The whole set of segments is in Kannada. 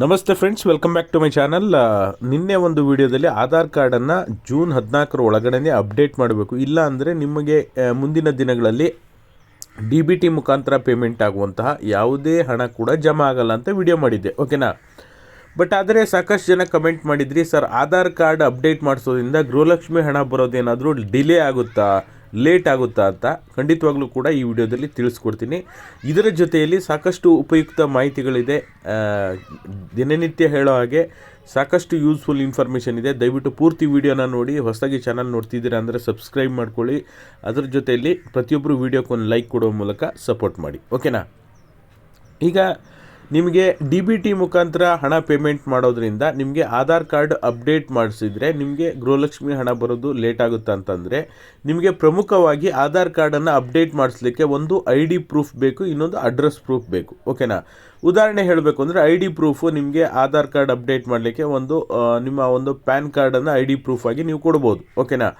ನಮಸ್ತೆ friends welcome back to my channel ನಿನ್ನೆ ಒಂದು ವಿಡಿಯೋದಲ್ಲಿ ಆಧಾರ್ ಕಾರ್ಡನ್ನು ಜೂನ್ ಹದಿನಾಲ್ಕರ ಒಳಗಡೆ ಅಪ್ಡೇಟ್ ಮಾಡಬೇಕು. ಇಲ್ಲ ಅಂದರೆ ನಿಮಗೆ ಮುಂದಿನ ದಿನಗಳಲ್ಲಿ ಡಿ ಬಿ ಟಿ ಮುಖಾಂತರ ಪೇಮೆಂಟ್ ಆಗುವಂತಹ ಯಾವುದೇ ಹಣ ಕೂಡ ಜಮಾ ಆಗಲ್ಲ ಅಂತ ವಿಡಿಯೋ ಮಾಡಿದ್ದೆ. ಓಕೆನಾ ಬಟ್ ಆದರೆ ಸಾಕಷ್ಟು ಜನ ಕಮೆಂಟ್ ಮಾಡಿದ್ರಿ, ಸರ್, ಆಧಾರ್ ಕಾರ್ಡ್ ಅಪ್ಡೇಟ್ ಮಾಡಿಸೋದ್ರಿಂದ ಗೃಹಲಕ್ಷ್ಮಿ ಹಣ ಬರೋದೇನಾದರೂ ಡಿಲೇ ಆಗುತ್ತಾ? ಲೇಟ್ ಆಗುತ್ತಾ ಅಂತ ಖಂಡಿತವಾಗ್ಲೂ ಕೂಡ ಈ ವಿಡಿಯೋದಲ್ಲಿ ತಿಳಿಸ್ಕೊಡ್ತೀನಿ. ಇದರ ಜೊತೆಯಲ್ಲಿ ಸಾಕಷ್ಟು ಉಪಯುಕ್ತ ಮಾಹಿತಿಗಳಿದೆ. ದಿನನಿತ್ಯ ಹೇಳೋ ಹಾಗೆ ಸಾಕಷ್ಟು ಯೂಸ್ಫುಲ್ ಇನ್ಫಾರ್ಮೇಷನ್ ಇದೆ. ದಯವಿಟ್ಟು ಪೂರ್ತಿ ವಿಡಿಯೋನ ನೋಡಿ. ಹೊಸದಾಗಿ ಚಾನಲ್ ನೋಡ್ತಿದ್ದೀರಾ ಅಂದರೆ ಸಬ್ಸ್ಕ್ರೈಬ್ ಮಾಡ್ಕೊಳ್ಳಿ. ಅದರ ಜೊತೆಯಲ್ಲಿ ಪ್ರತಿಯೊಬ್ಬರು ವೀಡಿಯೋಕ್ಕೊಂದು ಲೈಕ್ ಕೊಡೋ ಮೂಲಕ ಸಪೋರ್ಟ್ ಮಾಡಿ. ಓಕೆನಾ ಈಗ ನಿಮಗೆ ಡಿ ಬಿ ಟಿ ಮುಖಾಂತರ ಹಣ ಪೇಮೆಂಟ್ ಮಾಡೋದ್ರಿಂದ ನಿಮಗೆ ಆಧಾರ್ ಕಾರ್ಡ್ ಅಪ್ಡೇಟ್ ಮಾಡಿಸಿದ್ರೆ ನಿಮಗೆ ಗೃಹಲಕ್ಷ್ಮಿ ಹಣ ಬರೋದು ಲೇಟ್ ಆಗುತ್ತೆ ಅಂತಂದರೆ ನಿಮಗೆ ಪ್ರಮುಖವಾಗಿ ಆಧಾರ್ ಕಾರ್ಡನ್ನು ಅಪ್ಡೇಟ್ ಮಾಡಿಸ್ಲಿಕ್ಕೆ ಒಂದು ಐ ಡಿ ಪ್ರೂಫ್ ಬೇಕು, ಇನ್ನೊಂದು ಅಡ್ರೆಸ್ ಪ್ರೂಫ್ ಬೇಕು. ಓಕೆನಾ ಉದಾಹರಣೆ ಹೇಳಬೇಕು ಅಂದರೆ ಐ ಡಿ ಪ್ರೂಫು ನಿಮಗೆ ಆಧಾರ್ ಕಾರ್ಡ್ ಅಪ್ಡೇಟ್ ಮಾಡಲಿಕ್ಕೆ ಒಂದು ನಿಮ್ಮ ಒಂದು ಪ್ಯಾನ್ ಕಾರ್ಡನ್ನು ಐ ಡಿ ಪ್ರೂಫ್ ಆಗಿ ನೀವು ಕೊಡ್ಬೋದು. ಓಕೆನಾ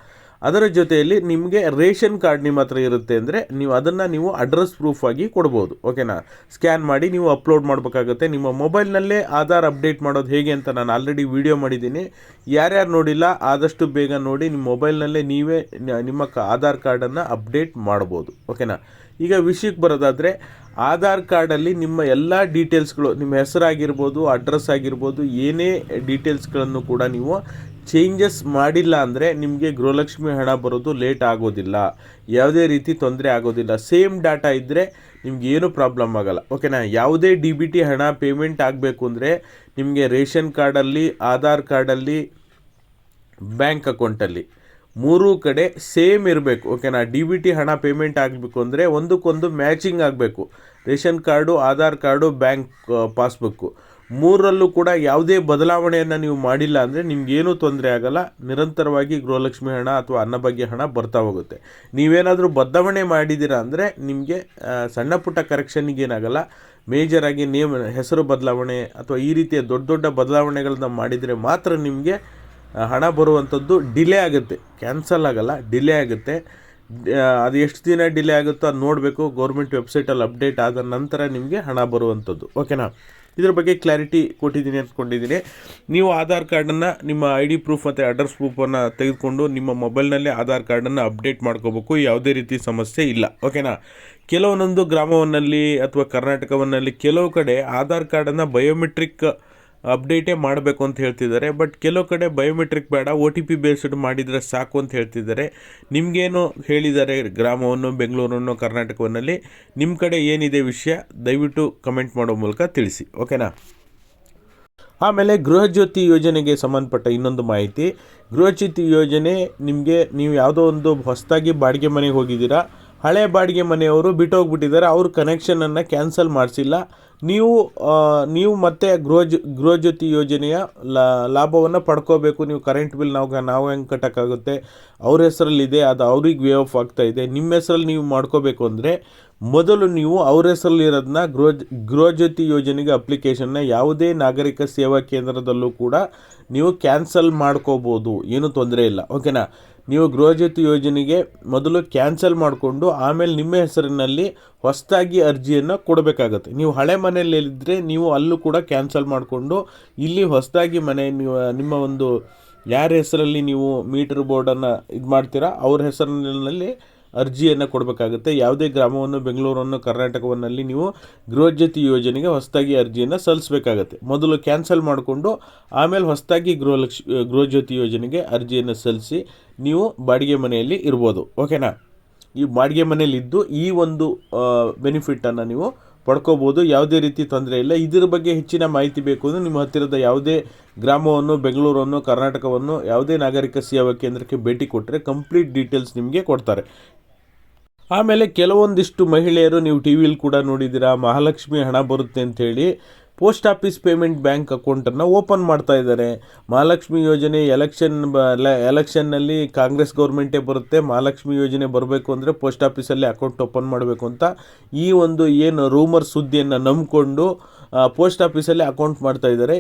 ಅದರ ಜೊತೆಯಲ್ಲಿ ನಿಮಗೆ ರೇಷನ್ ಕಾರ್ಡ್ ನಿಮ್ಮ ಹತ್ರ ಇರುತ್ತೆ ಅಂದರೆ ನೀವು ಅದನ್ನು ನೀವು ಅಡ್ರೆಸ್ ಪ್ರೂಫ್ ಆಗಿ ಕೊಡ್ಬೋದು ಓಕೆನಾ ಸ್ಕ್ಯಾನ್ ಮಾಡಿ ನೀವು ಅಪ್ಲೋಡ್ ಮಾಡಬೇಕಾಗುತ್ತೆ. ನಿಮ್ಮ ಮೊಬೈಲ್ನಲ್ಲೇ ಆಧಾರ್ ಅಪ್ಡೇಟ್ ಮಾಡೋದು ಹೇಗೆ ಅಂತ ನಾನು ಆಲ್ರೆಡಿ ವಿಡಿಯೋ ಮಾಡಿದ್ದೀನಿ. ಯಾರ್ಯಾರು ನೋಡಿಲ್ಲ, ಆದಷ್ಟು ಬೇಗ ನೋಡಿ ನಿಮ್ಮ ಮೊಬೈಲ್ನಲ್ಲೇ ನೀವೇ ನಿಮ್ಮ ಆಧಾರ್ ಕಾರ್ಡನ್ನು ಅಪ್ಡೇಟ್ ಮಾಡ್ಬೋದು ಓಕೆನಾ ಈಗ ವಿಷಯಕ್ಕೆ ಬರೋದಾದರೆ, ಆಧಾರ್ ಕಾರ್ಡಲ್ಲಿ ನಿಮ್ಮ ಎಲ್ಲ ಡೀಟೇಲ್ಸ್ಗಳು ನಿಮ್ಮ ಹೆಸರಾಗಿರ್ಬೋದು ಅಡ್ರೆಸ್ ಆಗಿರ್ಬೋದು, ಏನೇ ಡೀಟೇಲ್ಸ್ಗಳನ್ನು ಕೂಡ ನೀವು ಚೇಂಜಸ್ ಮಾಡಿಲ್ಲ ಅಂದರೆ ನಿಮಗೆ ಗೃಹಲಕ್ಷ್ಮಿ ಹಣ ಬರೋದು ಲೇಟ್ ಆಗೋದಿಲ್ಲ. ಯಾವುದೇ ರೀತಿ ತೊಂದರೆ ಆಗೋದಿಲ್ಲ. ಸೇಮ್ ಡಾಟಾ ಇದ್ದರೆ ನಿಮ್ಗೆ ಏನೂ ಪ್ರಾಬ್ಲಮ್ ಆಗಲ್ಲ. ಓಕೆನಾ ಯಾವುದೇ ಡಿ ಬಿ ಟಿ ಹಣ ಪೇಮೆಂಟ್ ಆಗಬೇಕು ಅಂದರೆ ನಿಮಗೆ ರೇಷನ್ ಕಾರ್ಡಲ್ಲಿ, ಆಧಾರ್ ಕಾರ್ಡಲ್ಲಿ ಬ್ಯಾಂಕ್ ಅಕೌಂಟಲ್ಲಿ ಮೂರೂ ಕಡೆ ಸೇಮ್ ಇರಬೇಕು. ಓಕೆನಾ ಡಿ ಬಿ ಟಿ ಹಣ ಪೇಮೆಂಟ್ ಆಗಬೇಕು ಅಂದರೆ ಒಂದಕ್ಕೊಂದು ಮ್ಯಾಚಿಂಗ್ ಆಗಬೇಕು. Ration card, Aadhaar card bank passbook ಮೂರರಲ್ಲೂ ಕೂಡ ಯಾವುದೇ ಬದಲಾವಣೆಯನ್ನು ನೀವು ಮಾಡಿಲ್ಲ ಅಂದರೆ ನಿಮ್ಗೇನೂ ತೊಂದರೆ ಆಗಲ್ಲ. ನಿರಂತರವಾಗಿ ಗೃಹಲಕ್ಷ್ಮಿ ಹಣ ಅಥವಾ ಅನ್ನಭಾಗ್ಯ ಹಣ ಬರ್ತಾ ಹೋಗುತ್ತೆ. ನೀವೇನಾದರೂ ಬದಲಾವಣೆ ಮಾಡಿದ್ದೀರಾ ಅಂದರೆ ನಿಮಗೆ ಸಣ್ಣ ಪುಟ್ಟ ಕರೆಕ್ಷನ್ಗೆ ಏನಾಗಲ್ಲ. ಮೇಜರಾಗಿ ನೇಮ ಹೆಸರು ಬದಲಾವಣೆ ಅಥವಾ ಈ ರೀತಿಯ ದೊಡ್ಡ ದೊಡ್ಡ ಬದಲಾವಣೆಗಳನ್ನ ಮಾಡಿದರೆ ಮಾತ್ರ ನಿಮಗೆ ಹಣ ಬರುವಂಥದ್ದು ಡಿಲೇ ಆಗುತ್ತೆ. ಕ್ಯಾನ್ಸಲ್ ಆಗಲ್ಲ ಡಿಲೇ ಆಗುತ್ತೆ. ಅದು ಎಷ್ಟು ದಿನ ಡಿಲೇ ಆಗುತ್ತೋ ಅದು ನೋಡಬೇಕು. ಗೌರ್ಮೆಂಟ್ ವೆಬ್ಸೈಟಲ್ಲಿ ಅಪ್ಡೇಟ್ ಆದ ನಂತರ ನಿಮಗೆ ಹಣ ಬರುವಂಥದ್ದು ಓಕೆನಾ ಇದ್ರ ಬಗ್ಗೆ ಕ್ಲಾರಿಟಿ ಕೊಟ್ಟಿದ್ದೀನಿ ಅಂದ್ಕೊಂಡಿದ್ದೀನಿ ನೀವು ಆಧಾರ್ ಕಾರ್ಡನ್ನು ನಿಮ್ಮ ಐ ಡಿ ಪ್ರೂಫ್ ಮತ್ತು ಅಡ್ರೆಸ್ ಪ್ರೂಫನ್ನು ತೆಗೆದುಕೊಂಡು ನಿಮ್ಮ ಮೊಬೈಲ್ನಲ್ಲೇ ಆಧಾರ್ ಕಾರ್ಡನ್ನು ಅಪ್ಡೇಟ್ ಮಾಡ್ಕೋಬೇಕು. ಯಾವುದೇ ರೀತಿ ಸಮಸ್ಯೆ ಇಲ್ಲ. ಓಕೆನಾ ಕೆಲವೊಂದೊಂದು ಗ್ರಾಮವನ್ನಲ್ಲಿ ಅಥವಾ ಕರ್ನಾಟಕವನ್ನಲ್ಲಿ ಕೆಲವು ಕಡೆ ಆಧಾರ್ ಕಾರ್ಡನ್ನು ಬಯೋಮೆಟ್ರಿಕ್ ಅಪ್ಡೇಟೇ ಮಾಡಬೇಕು ಅಂತ ಹೇಳ್ತಿದ್ದಾರೆ. ಬಟ್ ಕೆಲವು ಕಡೆ ಬಯೋಮೆಟ್ರಿಕ್ ಬೇಡ ಒ ಟಿ ಪಿ ಬೇಸ್ಡ್ ಮಾಡಿದರೆ ಸಾಕು ಅಂತ ಹೇಳ್ತಿದ್ದಾರೆ. ನಿಮಗೇನು ಹೇಳಿದ್ದಾರೆ ಗ್ರಾಮವನ್ನು, ಬೆಂಗಳೂರನ್ನು, ಕರ್ನಾಟಕವನ್ನಲ್ಲಿ? ನಿಮ್ಮ ಕಡೆ ಏನಿದೆ ವಿಷಯ? ದಯವಿಟ್ಟು ಕಮೆಂಟ್ ಮಾಡೋ ಮೂಲಕ ತಿಳಿಸಿ. ಓಕೆನಾ ಆಮೇಲೆ ಗೃಹಜ್ಯೋತಿ ಯೋಜನೆಗೆ ಸಂಬಂಧಪಟ್ಟ ಇನ್ನೊಂದು ಮಾಹಿತಿ. ಗೃಹಜ್ಯೋತಿ ಯೋಜನೆ ನಿಮಗೆ, ನೀವು ಯಾವುದೋ ಒಂದು ಹೊಸದಾಗಿ ಬಾಡಿಗೆ ಮನೆಗೆ ಹೋಗಿದ್ದೀರಾ. ಹಳೆ ಬಾಡಿಗೆ ಮನೆಯವರು ಬಿಟ್ಟೋಗ್ಬಿಟ್ಟಿದ್ದಾರೆ. ಅವರು ಕನೆಕ್ಷನನ್ನು ಕ್ಯಾನ್ಸಲ್ ಮಾಡಿಸಿಲ್ಲ. ನೀವು ನೀವು ಮತ್ತೆ ಗೃಹ ಗೃಹಜ್ಯೋತಿ ಯೋಜನೆಯ ಲಾಭವನ್ನು ಪಡ್ಕೋಬೇಕು. ನೀವು ಕರೆಂಟ್ ಬಿಲ್ ನಾವು ನಾವು ಹೆಂಗೆ ಕಟ್ಟೋಕ್ಕಾಗುತ್ತೆ? ಅವ್ರ ಹೆಸರಲ್ಲಿದೆ ಅದು ಅವ್ರಿಗೆ ವೇ ಆಫ್ ಆಗ್ತಾ ಇದೆ. ನಿಮ್ಮ ಹೆಸರಲ್ಲಿ ನೀವು ಮಾಡ್ಕೋಬೇಕು ಅಂದರೆ, ಮೊದಲು ನೀವು ಅವ್ರ ಹೆಸರಲ್ಲಿರೋದನ್ನ ಗೃಹ ಗೃಹಜ್ಯೋತಿ ಯೋಜನೆಗೆ ಅಪ್ಲಿಕೇಶನ್ನ ಯಾವುದೇ ನಾಗರಿಕ ಸೇವಾ ಕೇಂದ್ರದಲ್ಲೂ ಕೂಡ ನೀವು ಕ್ಯಾನ್ಸಲ್ ಮಾಡ್ಕೋಬೋದು. ಏನೂ ತೊಂದರೆ ಇಲ್ಲ. ಓಕೆನಾ ನೀವು ಗೃಹಜ್ಯೋತಿ ಯೋಜನೆಗೆ ಮೊದಲು ಕ್ಯಾನ್ಸಲ್ ಮಾಡಿಕೊಂಡು ಆಮೇಲೆ ನಿಮ್ಮ ಹೆಸರಿನಲ್ಲಿ ಹೊಸದಾಗಿ ಅರ್ಜಿಯನ್ನು ಕೊಡಬೇಕಾಗತ್ತೆ. ನೀವು ಹಳೆ ಮನೆಯಲ್ಲಿದ್ದರೆ ನೀವು ಅಲ್ಲೂ ಕೂಡ ಕ್ಯಾನ್ಸಲ್ ಮಾಡಿಕೊಂಡು ಇಲ್ಲಿ ಹೊಸದಾಗಿ ಮನೆ ನಿಮ್ಮ ಒಂದು ಯಾರ ಹೆಸರಲ್ಲಿ ನೀವು ಮೀಟರ್ ಬೋರ್ಡನ್ನು ಇದು ಮಾಡ್ತೀರಾ, ಅವ್ರ ಹೆಸರಿನಲ್ಲಿ ಅರ್ಜಿಯನ್ನು ಕೊಡಬೇಕಾಗುತ್ತೆ. ಯಾವುದೇ ಗ್ರಾಮವನ್ನು, ಬೆಂಗಳೂರನ್ನು, ಕರ್ನಾಟಕವನ್ನಲ್ಲಿ ನೀವು ಗೃಹಜ್ಯೋತಿ ಯೋಜನೆಗೆ ಹೊಸದಾಗಿ ಅರ್ಜಿಯನ್ನು ಸಲ್ಲಿಸಬೇಕಾಗತ್ತೆ. ಮೊದಲು ಕ್ಯಾನ್ಸಲ್ ಮಾಡಿಕೊಂಡು ಆಮೇಲೆ ಹೊಸದಾಗಿ ಗೃಹಲಕ್ಷ ಗೃಹಜ್ಯೋತಿ ಯೋಜನೆಗೆ ಅರ್ಜಿಯನ್ನು ಸಲ್ಲಿಸಿ ನೀವು ಬಾಡಿಗೆ ಮನೆಯಲ್ಲಿ ಇರ್ಬೋದು. ಓಕೆನಾ? ಈ ಬಾಡಿಗೆ ಮನೆಯಲ್ಲಿದ್ದು ಈ ಒಂದು ಬೆನಿಫಿಟನ್ನು ನೀವು ಪಡ್ಕೋಬೋದು. ಯಾವುದೇ ರೀತಿ ತೊಂದರೆ ಇಲ್ಲ. ಇದರ ಬಗ್ಗೆ ಹೆಚ್ಚಿನ ಮಾಹಿತಿ ಬೇಕು ಅಂದರೆ ನಿಮ್ಮ ಹತ್ತಿರದ ಯಾವುದೇ ಗ್ರಾಮವನ್ನು, ಬೆಂಗಳೂರನ್ನು, ಕರ್ನಾಟಕವನ್ನು ಯಾವುದೇ ನಾಗರಿಕ ಸೇವಾ ಕೇಂದ್ರಕ್ಕೆ ಭೇಟಿ ಕೊಟ್ಟರೆ ಕಂಪ್ಲೀಟ್ ಡೀಟೇಲ್ಸ್ ನಿಮಗೆ ಕೊಡ್ತಾರೆ. ಆಮೇಲೆ ಕೆಲವೊಂದಿಷ್ಟು ಮಹಿಳೆಯರು ನೀವು ಟಿ ವಿಲಿ ಕೂಡ ನೋಡಿದ್ದೀರಾ, ಮಹಾಲಕ್ಷ್ಮಿ ಹಣ ಬರುತ್ತೆ ಅಂಥೇಳಿ ಪೋಸ್ಟ್ ಆಫೀಸ್ ಪೇಮೆಂಟ್ ಬ್ಯಾಂಕ್ ಅಕೌಂಟನ್ನು ಓಪನ್ ಮಾಡ್ತಾ ಇದ್ದಾರೆ. ಮಹಾಲಕ್ಷ್ಮಿ ಯೋಜನೆ ಎಲೆಕ್ಷನ್ ಎಲೆಕ್ಷನ್ನಲ್ಲಿ ಕಾಂಗ್ರೆಸ್ ಗೌರ್ಮೆಂಟೇ ಬರುತ್ತೆ, ಮಹಾಲಕ್ಷ್ಮಿ ಯೋಜನೆ ಬರಬೇಕು ಅಂದರೆ ಪೋಸ್ಟ್ ಆಫೀಸಲ್ಲಿ ಅಕೌಂಟ್ ಓಪನ್ ಮಾಡಬೇಕು ಅಂತ ಈ ಒಂದು ಏನು ರೂಮರ್ ಸುದ್ದಿಯನ್ನು ನಂಬಿಕೊಂಡು ಪೋಸ್ಟ್ ಆಫೀಸಲ್ಲಿ ಅಕೌಂಟ್ ಮಾಡ್ತಾ ಇದ್ದಾರೆ.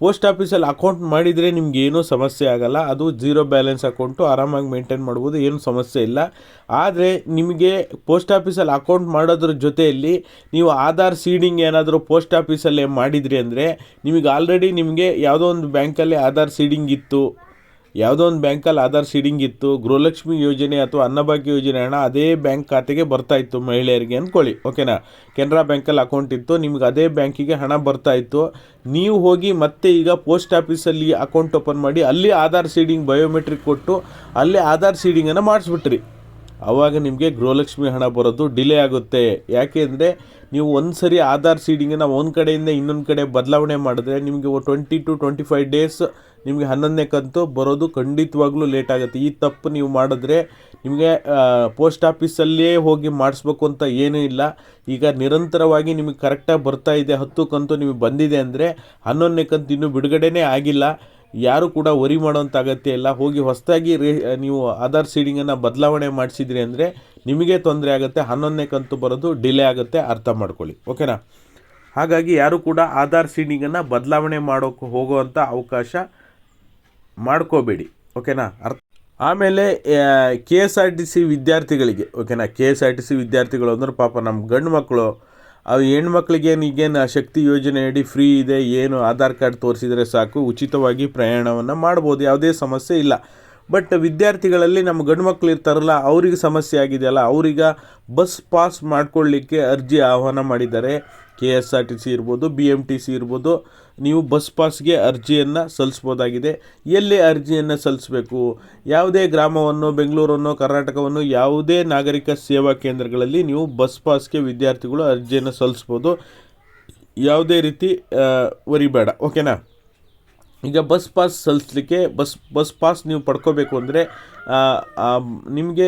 ಪೋಸ್ಟ್ ಆಫೀಸಲ್ಲಿ ಅಕೌಂಟ್ ಮಾಡಿದರೆ ನಿಮ್ಗೆ ಏನೂ ಸಮಸ್ಯೆ ಆಗಲ್ಲ. ಅದು ಜೀರೋ ಬ್ಯಾಲೆನ್ಸ್ ಅಕೌಂಟು. ಆರಾಮಾಗಿ ಮೇಂಟೈನ್ ಮಾಡ್ಬೋದು. ಏನು ಸಮಸ್ಯೆ ಇಲ್ಲ. ಆದರೆ ನಿಮಗೆ ಪೋಸ್ಟ್ ಆಫೀಸಲ್ಲಿ ಅಕೌಂಟ್ ಮಾಡೋದ್ರ ಜೊತೆಯಲ್ಲಿ ನೀವು ಆಧಾರ್ ಸೀಡಿಂಗ್ ಏನಾದರೂ ಪೋಸ್ಟ್ ಆಫೀಸಲ್ಲೇ ಮಾಡಿದ್ರಿ ಅಂದರೆ ನಿಮಗೆ ಆಲ್ರೆಡಿ ನಿಮಗೆ ಯಾವುದೋ ಒಂದು ಬ್ಯಾಂಕಲ್ಲಿ ಆಧಾರ್ ಸೀಡಿಂಗ್ ಇತ್ತು. ಯಾವುದೋ ಒಂದು ಬ್ಯಾಂಕಲ್ಲಿ ಆಧಾರ್ ಸೀಡಿಂಗ್ ಇತ್ತು, ಗೃಹಲಕ್ಷ್ಮಿ ಯೋಜನೆ ಅಥವಾ ಅನ್ನಭಾಗ್ಯ ಯೋಜನೆ, ಹಣ ಅದೇ ಬ್ಯಾಂಕ್ ಖಾತೆಗೆ ಬರ್ತಾ ಇತ್ತು ಮಹಿಳೆಯರಿಗೆ ಅಂದ್ಕೊಳ್ಳಿ ಓಕೆನಾ? ಕೆನರಾ ಬ್ಯಾಂಕಲ್ಲಿ ಅಕೌಂಟ್ ಇತ್ತು, ನಿಮ್ಗೆ ಅದೇ ಬ್ಯಾಂಕಿಗೆ ಹಣ ಬರ್ತಾ ಇತ್ತು. ನೀವು ಹೋಗಿ ಮತ್ತೆ ಈಗ ಪೋಸ್ಟ್ ಆಫೀಸಲ್ಲಿ ಅಕೌಂಟ್ ಓಪನ್ ಮಾಡಿ, ಅಲ್ಲಿ ಆಧಾರ್ ಸೀಡಿಂಗ್ ಬಯೋಮೆಟ್ರಿಕ್ ಕೊಟ್ಟು, ಅಲ್ಲೇ ಆಧಾರ್ ಸೀಡಿಂಗನ್ನು ಮಾಡಿಸ್ಬಿಟ್ರಿ. ಆವಾಗ ನಿಮಗೆ ಗೃಹಲಕ್ಷ್ಮಿ ಹಣ ಬರೋದು ಡಿಲೇ ಆಗುತ್ತೆ. ಯಾಕೆ ಅಂದರೆ ನೀವು ಒಂದು ಸರಿ ಆಧಾರ್ ಸೀಡಿಂಗನ್ನು ಒಂದು ಕಡೆಯಿಂದ ಇನ್ನೊಂದು ಕಡೆ ಬದಲಾವಣೆ ಮಾಡಿದ್ರೆ ನಿಮಗೆ twenty two twenty five days ನಿಮಗೆ ಹನ್ನೊಂದನೇ ಕಂತು ಬರೋದು ಖಂಡಿತವಾಗ್ಲೂ ಲೇಟ್ ಆಗುತ್ತೆ. ಈ ತಪ್ಪು ನೀವು ಮಾಡಿದ್ರೆ ನಿಮಗೆ ಪೋಸ್ಟ್ ಆಫೀಸಲ್ಲೇ ಹೋಗಿ ಮಾಡಿಸ್ಬೇಕು ಅಂತ ಏನೂ ಇಲ್ಲ. ಈಗ ನಿರಂತರವಾಗಿ ನಿಮಗೆ ಕರೆಕ್ಟಾಗಿ ಬರ್ತಾ ಇದೆ, ಹತ್ತು ಕಂತು ನಿಮಗೆ ಬಂದಿದೆ ಅಂದರೆ ಹನ್ನೊಂದನೇ ಕಂತು ಇನ್ನೂ ಬಿಡುಗಡೆನೇ ಆಗಿಲ್ಲ. ಯಾರು ಕೂಡ ವರಿ ಮಾಡೋಂಥ ಅಗತ್ಯ ಇಲ್ಲ. ಹೋಗಿ ಹೊಸದಾಗಿ ರೇ ನೀವು ಆಧಾರ್ ಸೀಡಿಂಗನ್ನು ಬದಲಾವಣೆ ಮಾಡಿಸಿದ್ರಿ ಅಂದರೆ ನಿಮಗೆ ತೊಂದರೆ ಆಗುತ್ತೆ, ಹನ್ನೊಂದನೇ ಕಂತು ಬರೋದು ಡಿಲೇ ಆಗುತ್ತೆ, ಅರ್ಥ ಮಾಡ್ಕೊಳ್ಳಿ. ಓಕೆನಾ ಹಾಗಾಗಿ ಯಾರು ಕೂಡ ಆಧಾರ್ ಸೀಡಿಂಗನ್ನು ಬದಲಾವಣೆ ಮಾಡೋಕ್ಕೆ ಹೋಗುವಂಥ ಅವಕಾಶ ಮಾಡ್ಕೋಬೇಡಿ. ಓಕೆನಾ ಅರ್ಥ ಆಮೇಲೆ K S R T C ವಿದ್ಯಾರ್ಥಿಗಳಿಗೆ ಓಕೆನಾ K S R T C ವಿದ್ಯಾರ್ಥಿಗಳು ಅಂದ್ರೆ ಪಾಪ ನಮ್ಮ ಗಂಡು ಮಕ್ಕಳು ಅವು ಹೆಣ್ಮಕ್ಳಿಗೇನು ಈಗೇನು ಶಕ್ತಿ ಯೋಜನೆ ಅಡಿ ಫ್ರೀ ಇದೆ, ಏನು ಆಧಾರ್ ಕಾರ್ಡ್ ತೋರಿಸಿದರೆ ಸಾಕು, ಉಚಿತವಾಗಿ ಪ್ರಯಾಣವನ್ನು ಮಾಡ್ಬೋದು, ಯಾವುದೇ ಸಮಸ್ಯೆ ಇಲ್ಲ. ಬಟ್ ವಿದ್ಯಾರ್ಥಿಗಳಲ್ಲಿ ನಮ್ಮ ಗಂಡು ಮಕ್ಕಳು ಇರ್ತಾರಲ್ಲ, ಅವ್ರಿಗೆ ಸಮಸ್ಯೆ ಆಗಿದೆಯಲ್ಲ, ಅವ್ರೀಗ ಬಸ್ ಪಾಸ್ ಮಾಡ್ಕೊಳ್ಳಿಕ್ಕೆ ಅರ್ಜಿ ಆಹ್ವಾನ ಮಾಡಿದ್ದಾರೆ. K S R T C ಇರ್ಬೋದು ಬಿ ಎಂ ಟಿ ಸಿ ಇರ್ಬೋದು, ನೀವು ಬಸ್ ಪಾಸ್ಗೆ ಅರ್ಜಿಯನ್ನು ಸಲ್ಲಿಸ್ಬೋದಾಗಿದೆ ಎಲ್ಲಿ ಅರ್ಜಿಯನ್ನು ಸಲ್ಲಿಸಬೇಕು? ಯಾವುದೇ ಗ್ರಾಮವನ್ನು, ಬೆಂಗಳೂರನ್ನು, ಕರ್ನಾಟಕವನ್ನು, ಯಾವುದೇ ನಾಗರಿಕ ಸೇವಾ ಕೇಂದ್ರಗಳಲ್ಲಿ ನೀವು ಬಸ್ ಪಾಸ್ಗೆ ವಿದ್ಯಾರ್ಥಿಗಳು ಅರ್ಜಿಯನ್ನು ಸಲ್ಲಿಸ್ಬೋದು ಯಾವುದೇ ರೀತಿ ವರಿಬೇಡ ಓಕೆನಾ ಈಗ ಬಸ್ ಪಾಸ್ ಸಲ್ಲಿಸ್ಲಿಕ್ಕೆ ಬಸ್ ಬಸ್ ಪಾಸ್ ನೀವು ಪಡ್ಕೋಬೇಕು ಅಂದರೆ ನಿಮಗೆ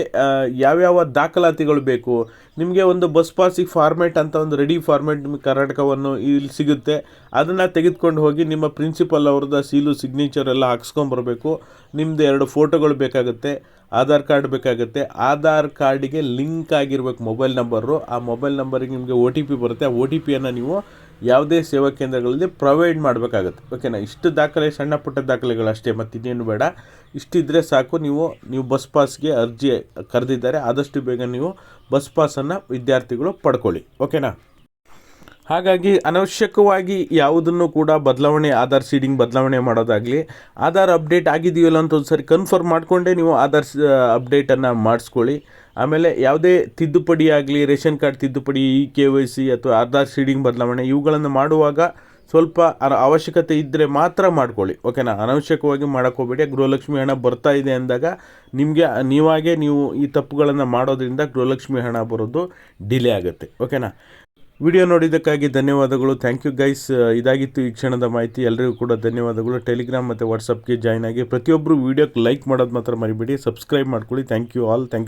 ಯಾವ್ಯಾವ ದಾಖಲಾತಿಗಳು ಬೇಕು? ನಿಮಗೆ ಒಂದು ಬಸ್ ಪಾಸಿಗೆ ಫಾರ್ಮೆಟ್ ಅಂತ ಒಂದು ರೆಡಿ ಫಾರ್ಮೆಟ್ ನಿಮಗೆ ಕರ್ನಾಟಕವನ್ನು ಇಲ್ಲಿ ಸಿಗುತ್ತೆ. ಅದನ್ನು ತೆಗೆದುಕೊಂಡು ಹೋಗಿ ನಿಮ್ಮ ಪ್ರಿನ್ಸಿಪಲ್ ಅವ್ರದ್ದು ಸೀಲು ಸಿಗ್ನೇಚರ್ ಎಲ್ಲ ಹಾಕ್ಸ್ಕೊಂಬರ್ಬೇಕು. ನಿಮ್ಮದು ಎರಡು ಫೋಟೋಗಳು ಬೇಕಾಗುತ್ತೆ, ಆಧಾರ್ ಕಾರ್ಡ್ ಬೇಕಾಗುತ್ತೆ. ಆಧಾರ್ ಕಾರ್ಡಿಗೆ ಲಿಂಕ್ ಆಗಿರಬೇಕು ಮೊಬೈಲ್ ನಂಬರು ಆ ಮೊಬೈಲ್ ನಂಬರಿಗೆ ನಿಮಗೆ ಒ ಟಿ ಪಿ ಬರುತ್ತೆ. ಆ ಒ ಟಿ ಪಿಯನ್ನು ನೀವು ಯಾವುದೇ ಸೇವಾ ಕೇಂದ್ರಗಳಲ್ಲಿ ಪ್ರೊವೈಡ್ ಮಾಡಬೇಕಾಗತ್ತೆ. ಓಕೆನಾ ಇಷ್ಟು ದಾಖಲೆ, ಸಣ್ಣ ಪುಟ್ಟ ದಾಖಲೆಗಳಷ್ಟೇ ಮತ್ತು ಇನ್ನೇನು ಬೇಡ. ಇಷ್ಟಿದ್ರೆ ಸಾಕು, ನೀವು ನೀವು ಬಸ್ ಪಾಸ್ಗೆ ಅರ್ಜಿ ಕರೆದಿದ್ದಾರೆ, ಆದಷ್ಟು ಬೇಗ ನೀವು ಬಸ್ ಪಾಸನ್ನು ವಿದ್ಯಾರ್ಥಿಗಳು ಪಡ್ಕೊಳ್ಳಿ. ಓಕೆನಾ ಹಾಗಾಗಿ ಅನವಶ್ಯಕವಾಗಿ ಯಾವುದನ್ನು ಕೂಡ ಬದಲಾವಣೆ, ಆಧಾರ್ ಸೀಡಿಂಗ್ ಬದಲಾವಣೆ ಮಾಡೋದಾಗಲಿ, ಆಧಾರ್ ಅಪ್ಡೇಟ್ ಆಗಿದೆಯಲ್ಲ ಅಂತ ಒಂದು ಸರಿ ಕನ್ಫರ್ಮ್ ಮಾಡಿಕೊಂಡೇ ನೀವು ಆಧಾರ್ ಅಪ್ಡೇಟನ್ನು ಮಾಡಿಸ್ಕೊಳ್ಳಿ. ಆಮೇಲೆ ಯಾವುದೇ ತಿದ್ದುಪಡಿ ಆಗಲಿ, ರೇಷನ್ ಕಾರ್ಡ್ ತಿದ್ದುಪಡಿ ಇ ಕೆ ವೈ ಸಿ ಅಥವಾ ಆಧಾರ್ ಸೀಡಿಂಗ್ ಬದಲಾವಣೆ ಇವುಗಳನ್ನು ಮಾಡುವಾಗ ಸ್ವಲ್ಪ ಅವಶ್ಯಕತೆ ಇದ್ದರೆ ಮಾತ್ರ ಮಾಡ್ಕೊಳ್ಳಿ. ಓಕೆನಾ? ಅನವಶ್ಯಕವಾಗಿ ಮಾಡೋಕ್ಕೋಗ್ಬೇಡಿ ಗೃಹಲಕ್ಷ್ಮಿ ಹಣ ಬರ್ತಾ ಇದೆ ಅಂದಾಗ ನಿಮಗೆ, ನೀವಾಗೇ ನೀವು ಈ ತಪ್ಪುಗಳನ್ನು ಮಾಡೋದ್ರಿಂದ ಗೃಹಲಕ್ಷ್ಮಿ ಹಣ ಬರೋದು ಡಿಲೇ ಆಗುತ್ತೆ. ಓಕೆನಾ? ವಿಡಿಯೋ ನೋಡಿದ್ದಕ್ಕಾಗಿ ಧನ್ಯವಾದಗಳು. ಥ್ಯಾಂಕ್ ಯು ಗೈಸ್ ಇದಾಗಿತ್ತು ಈ ಕ್ಷಣದ ಮಾಹಿತಿ. ಎಲ್ಲರಿಗೂ ಕೂಡ ಧನ್ಯವಾದಗಳು. ಟೆಲಿಗ್ರಾಮ್ ಮತ್ತು ವಾಟ್ಸಪ್ಗೆ ಜಾಯ್ನ್ ಆಗಿ ಪ್ರತಿಯೊಬ್ಬರು ವೀಡಿಯೋಕ್ಕೆ ಲೈಕ್ ಮಾಡೋದು ಮಾತ್ರ ಮರಿಬೇಡಿ. ಸಬ್ಸ್ಕ್ರೈಬ್ ಮಾಡ್ಕೊಳ್ಳಿ. Thank you all thank